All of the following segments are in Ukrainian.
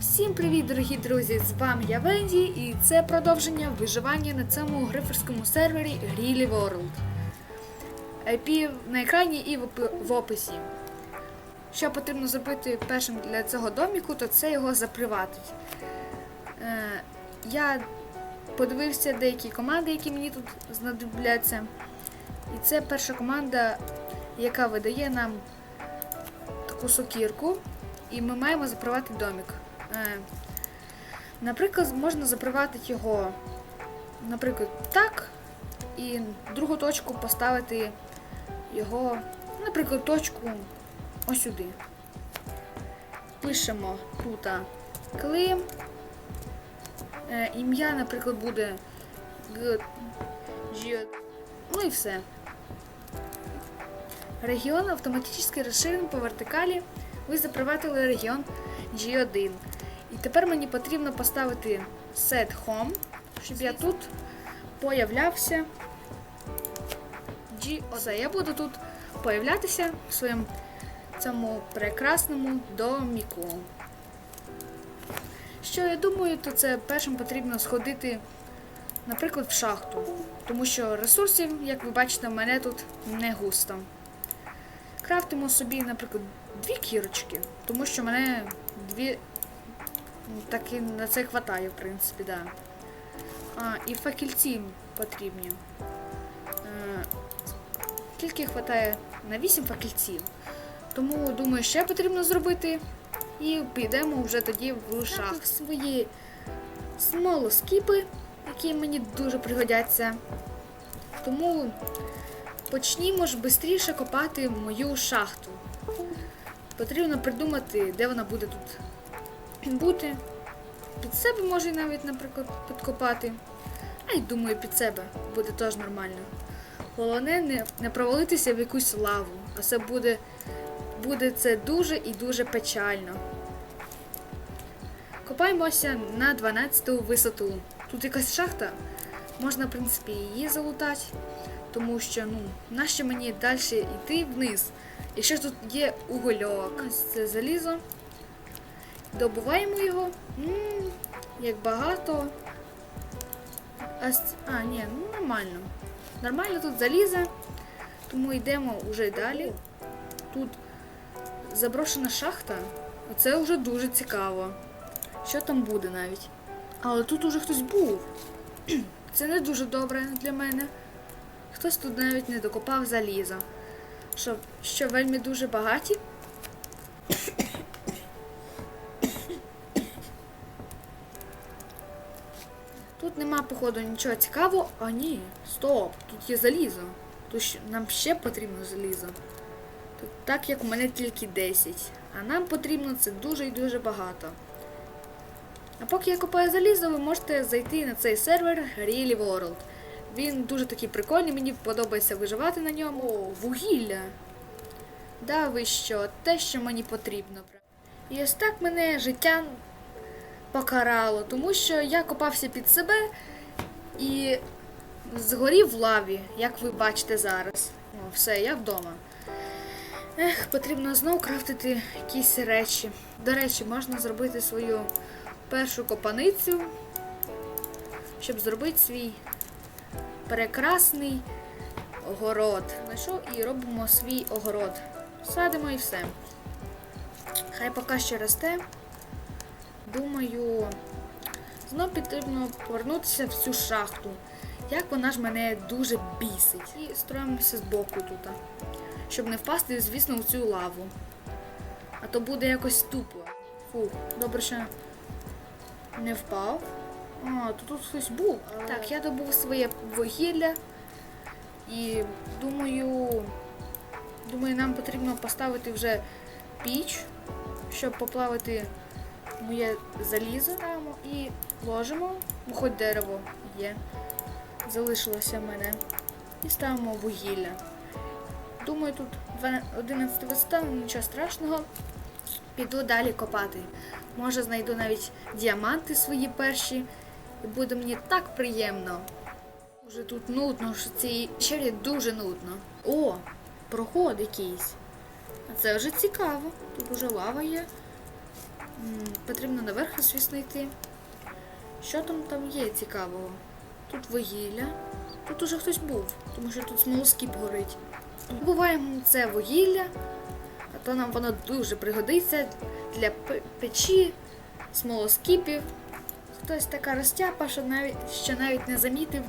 Всім привіт, дорогі друзі! З вами я Венді, і це продовження виживання на цьому гриферському сервері Greely World. IP на екрані і в описі. Що потрібно зробити першим для цього доміку, то це його заприватить. Е, я подивився деякі команди, які мені тут знадобляться. І це перша команда, яка видає нам таку сокірку, і ми маємо запривати домик. Е, Наприклад, можна запривати його, наприклад, так, і другу точку поставити його, наприклад, точку ось сюди. Пишемо тут Клим. Е, Ім'я, наприклад, буде. Ж. Ну і все. Регіон автоматично розширен по вертикалі. Ви заприватили регіон G1. І тепер мені потрібно поставити set home, щоб я тут появлявся. G. Оце я буду тут появлятися в своєму цьому прекрасному доміку. Що я думаю, то це першим потрібно сходити, наприклад, в шахту. Тому що ресурсів, як ви бачите, в мене тут не густо. Крафтимо собі, наприклад, дві кірочки, тому що в мене дві. Так і на це хватає, в принципі, да. А, і факельці потрібні. Е, Скільки хватає на 8 факельців. Тому думаю, ще потрібно зробити. І підемо вже тоді в шахту. Свої смолоскіпи, які мені дуже пригодяться. Тому почнімо ж швидше копати мою шахту. Потрібно придумати, де вона буде тут бути. Під себе може навіть, наприклад, підкопати. А й думаю, під себе буде теж нормально. Головне не, не провалитися в якусь лаву, а це буде, буде це дуже і дуже печально. Копаємося на 12 висоту. Тут якась шахта, можна, в принципі, її залутати, тому що, ну, нащо мені далі йти вниз? Якщо тут є угольок, це залізо. Добуваємо його. м як багато. А, а, ні, ну нормально. Нормально тут залізо, тому йдемо вже далі. Тут заброшена шахта. Оце вже дуже цікаво. Що там буде навіть? Але тут уже хтось був. Це не дуже добре для мене. Хтось тут навіть не докопав заліза. Що, що вельми дуже багаті. Нема, походу, нічого цікавого. А ні, стоп, тут є залізо. Тут нам ще потрібно залізо. Тут так як у мене тільки 10. А нам потрібно це дуже і дуже багато. А поки я копаю залізо, ви можете зайти на цей сервер Really World. Він дуже такий прикольний, мені подобається виживати на ньому. О, вугілля. Да, ви що, те, що мені потрібно. І ось так мене життя покарало, тому що я копався під себе і згорів в лаві, як ви бачите зараз. О, все, я вдома. Ех, потрібно знову крафтити якісь речі. До речі, можна зробити свою першу копаницю, щоб зробити свій прекрасний огород. Знайшов і робимо свій огород. Садимо і все. Хай поки що росте. Думаю, знов потрібно повернутися в цю шахту. Як вона ж мене дуже бісить. І строїмося з боку тут. Щоб не впасти, звісно, в цю лаву. А то буде якось тупо. Фух, добре, що не впав. А, то тут хтось був. Так, я добув своє вугілля. І думаю, думаю, нам потрібно поставити вже піч, щоб поплавити моє залізо і ложимо, ну хоч дерево є. Залишилося в мене. І ставимо вугілля. Думаю, тут 11 висота, нічого страшного. Піду далі копати. Може знайду навіть діаманти свої перші. І буде мені так приємно. Уже тут нудно, що цій черрі дуже нудно. О, проход якийсь. А це вже цікаво. Тут уже лава є. Потрібно наверх, звісно, йти. Що там там є цікавого? Тут вугілля. Тут уже хтось був, тому що тут смолоскіп горить. Добуваємо це вугілля, а то нам воно дуже пригодиться для печі, смолоскіпів. Хтось така розтяпа, що навіть, що навіть не замітив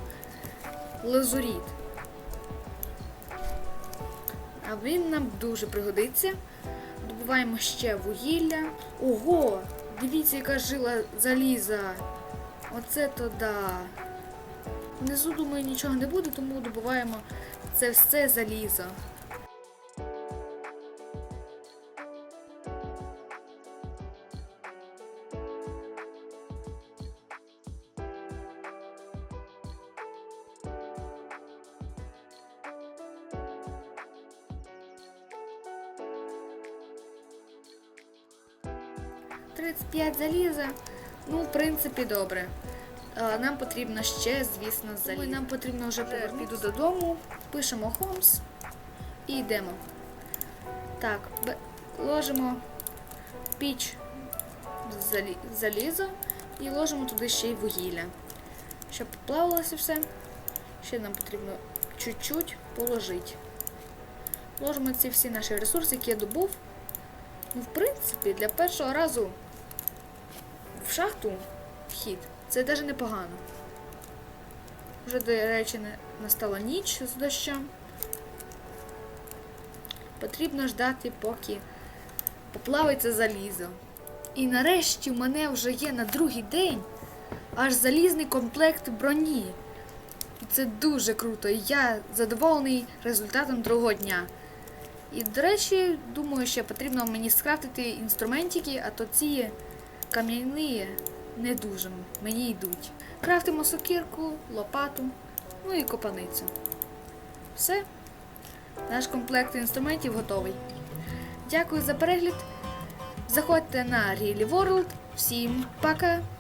лазуріт. А він нам дуже пригодиться. Добуваємо ще вугілля. Ого! Дивіться, яка жила заліза. Оце то да. Внизу, думаю, нічого не буде, тому добуваємо це все залізо. Тридцять п'ять заліза. Ну, в принципі, добре. Нам потрібно ще, звісно, залізо. Нам потрібно вже. Піду додому, пишемо Холмс і йдемо. Так, ложимо піч залізо і ложимо туди ще й вугілля. Щоб поплавилося все, ще нам потрібно чуть-чуть положити. Ложимо ці всі наші ресурси, які я добув. Ну, в принципі, для першого разу в шахту вхід це навіть непогано. Вже, до речі, настала ніч з дощем. Потрібно ждати, поки поплавиться залізо. І нарешті в мене вже є на другий день аж залізний комплект броні. І це дуже круто. І я задоволений результатом другого дня. І, до речі, думаю, що потрібно мені скрафтити інструментики, а то ці кам'яні не дуже мені йдуть. Крафтимо сокирку, лопату, ну і копаницю. Все. Наш комплект інструментів готовий. Дякую за перегляд. Заходьте на Really World. Всім пока!